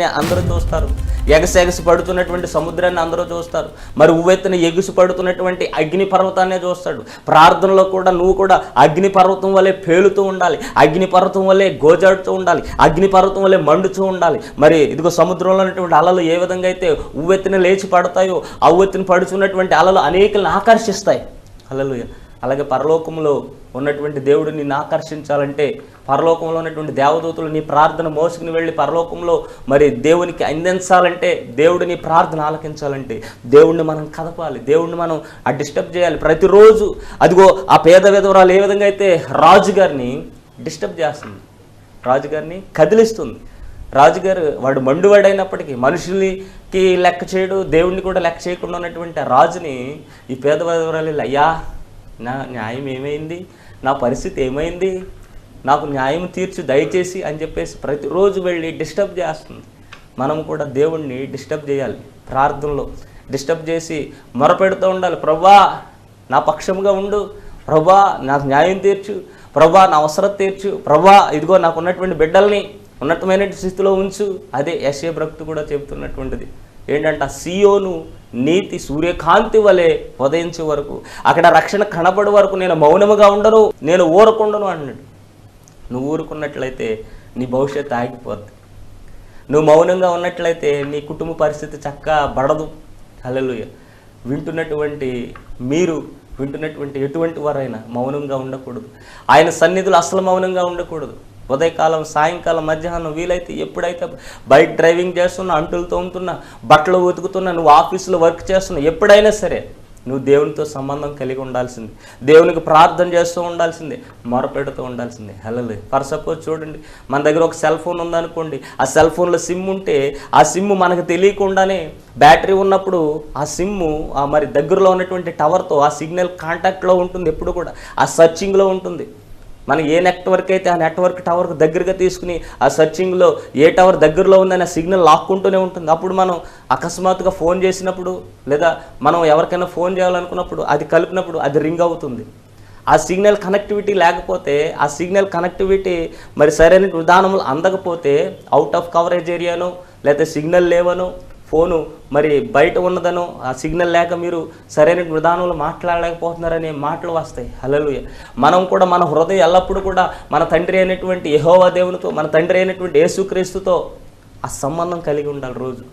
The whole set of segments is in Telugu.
అందరూ చూస్తారు. ఎగసెగసి పడుతున్నటువంటి సముద్రాన్ని అందరూ చూస్తారు. మరి ఉవ్వెత్తున ఎగుసి పడుతున్నటువంటి అగ్ని పర్వతాన్నే చూస్తాడు. ప్రార్థనలో కూడా నువ్వు కూడా అగ్ని పర్వతం వల్లే పేలుతూ ఉండాలి. అగ్ని పర్వతం వల్లే గోజాడుతూ ఉండాలి. అగ్ని పర్వతం వల్లే మండుతూ ఉండాలి. మరి ఇదిగో సముద్రంలో ఉన్నటువంటి అలలు ఏ విధంగా అయితే ఉవ్వెత్తున లేచి పడతాయో ఆ ఉవ్వెత్తున అలలు అనేకలను ఆకర్షిస్తాయి. అలలు అలాగే పరలోకంలో ఉన్నటువంటి దేవుడు నిన్ను ఆకర్షించాలంటే పరలోకంలో ఉన్నటువంటి దేవదూతులు నీ ప్రార్థన మోసుకుని వెళ్ళి పరలోకంలో మరి దేవునికి అందించాలంటే దేవుడు నీ ప్రార్థన ఆలకించాలంటే దేవుణ్ణి మనం కదపాలి దేవుణ్ణి మనం ఆ డిస్టర్బ్ చేయాలి. ప్రతిరోజు అదిగో ఆ పేద విధవరాలు ఏ విధంగా అయితే రాజుగారిని డిస్టర్బ్ చేస్తుంది రాజుగారిని కదిలిస్తుంది. రాజుగారు వాడు మండువాడైనప్పటికీ మనుషులకి లెక్క చేయడు దేవుణ్ణి కూడా లెక్క చేయకుండా ఉన్నటువంటి ఆ రాజుని ఈ పేద విధవరాలు అయ్యా నా న్యాయం ఏమైంది? నా పరిస్థితి ఏమైంది? నాకు న్యాయం తీర్చు దయచేసి అని చెప్పేసి ప్రతిరోజు వెళ్ళి డిస్టర్బ్ చేస్తుంది. మనం కూడా దేవుణ్ణి డిస్టర్బ్ చేయాలి ప్రార్థనలో. డిస్టర్బ్ చేసి మొరపెడుతూ ఉండాలి. ప్రభా నా పక్షంగా ఉండు. ప్రభా నాకు న్యాయం తీర్చు. ప్రభా నా అవసరం తీర్చు. ప్రభా ఇదిగో నాకు ఉన్నటువంటి బిడ్డల్ని ఉన్నతమైన స్థితిలో ఉంచు. అదే యశ్య భక్తు కూడా చెబుతున్నటువంటిది. ఏంటంటే ఆ సియోను నీతి సూర్యకాంతి వలె ఉదయించే వరకు అక్కడ రక్షణ కనబడే వరకు నేను మౌనముగా ఉండను నేను ఊరకుండను అన్నాడు. నువ్వు ఊరుకున్నట్లయితే నీ భవిష్యత్తు ఆగిపోద్ది. నువ్వు మౌనంగా ఉన్నట్లయితే నీ కుటుంబ పరిస్థితి చక్కగా బడదు. హల్లెలూయ. వింటున్నటువంటి మీరు వింటున్నటువంటి ఎటువంటి వారైనా మౌనంగా ఉండకూడదు. ఆయన సన్నిధులు అసలు మౌనంగా ఉండకూడదు. ఉదయకాలం సాయంకాలం మధ్యాహ్నం వీలైతే ఎప్పుడైతే బైక్ డ్రైవింగ్ చేస్తున్నా అంటులు తోముతున్నా బట్టలు ఉతుకుతున్నా నువ్వు ఆఫీసులో వర్క్ చేస్తున్నా ఎప్పుడైనా సరే నువ్వు దేవునితో సంబంధం కలిగి ఉండాల్సింది. దేవునికి ప్రార్థన చేస్తూ ఉండాల్సిందే మొరపెడుతూ ఉండాల్సిందే. హలో ఫర్ సపోజ్ చూడండి మన దగ్గర ఒక సెల్ ఫోన్ ఉందనుకోండి ఆ సెల్ ఫోన్లో సిమ్ ఉంటే ఆ సిమ్ మనకు తెలియకుండానే బ్యాటరీ ఉన్నప్పుడు ఆ సిమ్ ఆ మరి దగ్గరలో ఉన్నటువంటి టవర్తో ఆ సిగ్నల్ కాంటాక్ట్లో ఉంటుంది ఎప్పుడు కూడా ఆ సర్చింగ్లో ఉంటుంది. మనం ఏ నెట్వర్క్ అయితే ఆ నెట్వర్క్ టవర్కి దగ్గరగా తీసుకుని ఆ సర్చింగ్లో ఏ టవర్ దగ్గరలో ఉందని ఆ సిగ్నల్ లాక్కుంటూనే ఉంటుంది. అప్పుడు మనం అకస్మాత్తుగా ఫోన్ చేసినప్పుడు లేదా మనం ఎవరికైనా ఫోన్ చేయాలనుకున్నప్పుడు అది కలిపినప్పుడు అది రింగ్ అవుతుంది. ఆ సిగ్నల్ కనెక్టివిటీ లేకపోతే ఆ సిగ్నల్ కనెక్టివిటీ మరి సరైన విధానంలో అందకపోతే అవుట్ ఆఫ్ కవరేజ్ ఏరియాను లేకపోతే సిగ్నల్ లేవను ఫోను మరి బయట ఉన్నదను ఆ సిగ్నల్ లేక మీరు సరైన విధానంలో మాట్లాడలేకపోతున్నారనే మాటలు వస్తాయి. హల్లెలూయా. మనం కూడా మన హృదయం ఎల్లప్పుడూ కూడా మన తండ్రి అయినటువంటి యహోవా దేవునితో మన తండ్రి అయినటువంటి యేసుక్రీస్తుతో ఆ సంబంధం కలిగి ఉండాలి రోజు.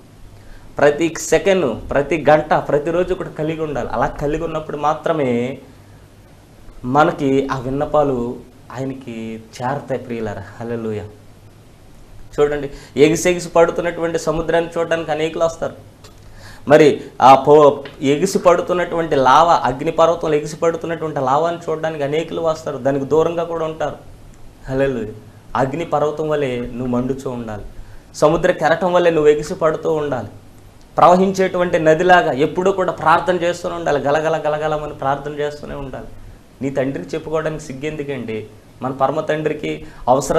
ప్రతి సెకండ్ ప్రతి గంట ప్రతిరోజు కూడా కలిగి ఉండాలి. అలా కలిగి ఉన్నప్పుడు మాత్రమే మనకి ఆ విన్నపాలు ఆయనకి చేరతాయి ప్రియులారా. హల్లెలూయా. చూడండి ఎగిసెగిసి పడుతున్నటువంటి సముద్రాన్ని చూడడానికి అనేకులు వస్తారు. మరి ఆ పో ఎగిసి పడుతున్నటువంటి లావ అగ్నిపర్వతంలో ఎగిసి పడుతున్నటువంటి లావాన్ని చూడడానికి అనేకులు వస్తారు. దానికి దూరంగా కూడా ఉంటారు. హలో అగ్ని పర్వతం వల్లే నువ్వు మండుచూ ఉండాలి. సముద్ర కెరటం వల్లే నువ్వు ఎగిసి పడుతూ ఉండాలి. ప్రవహించేటువంటి నదిలాగా ఎప్పుడూ కూడా ప్రార్థన చేస్తూనే ఉండాలి. గలగల గలగలమని ప్రార్థన చేస్తూనే ఉండాలి. నీ తండ్రికి చెప్పుకోవడానికి సిగ్గెందుకండి? మన పరమ తండ్రికి అవసరం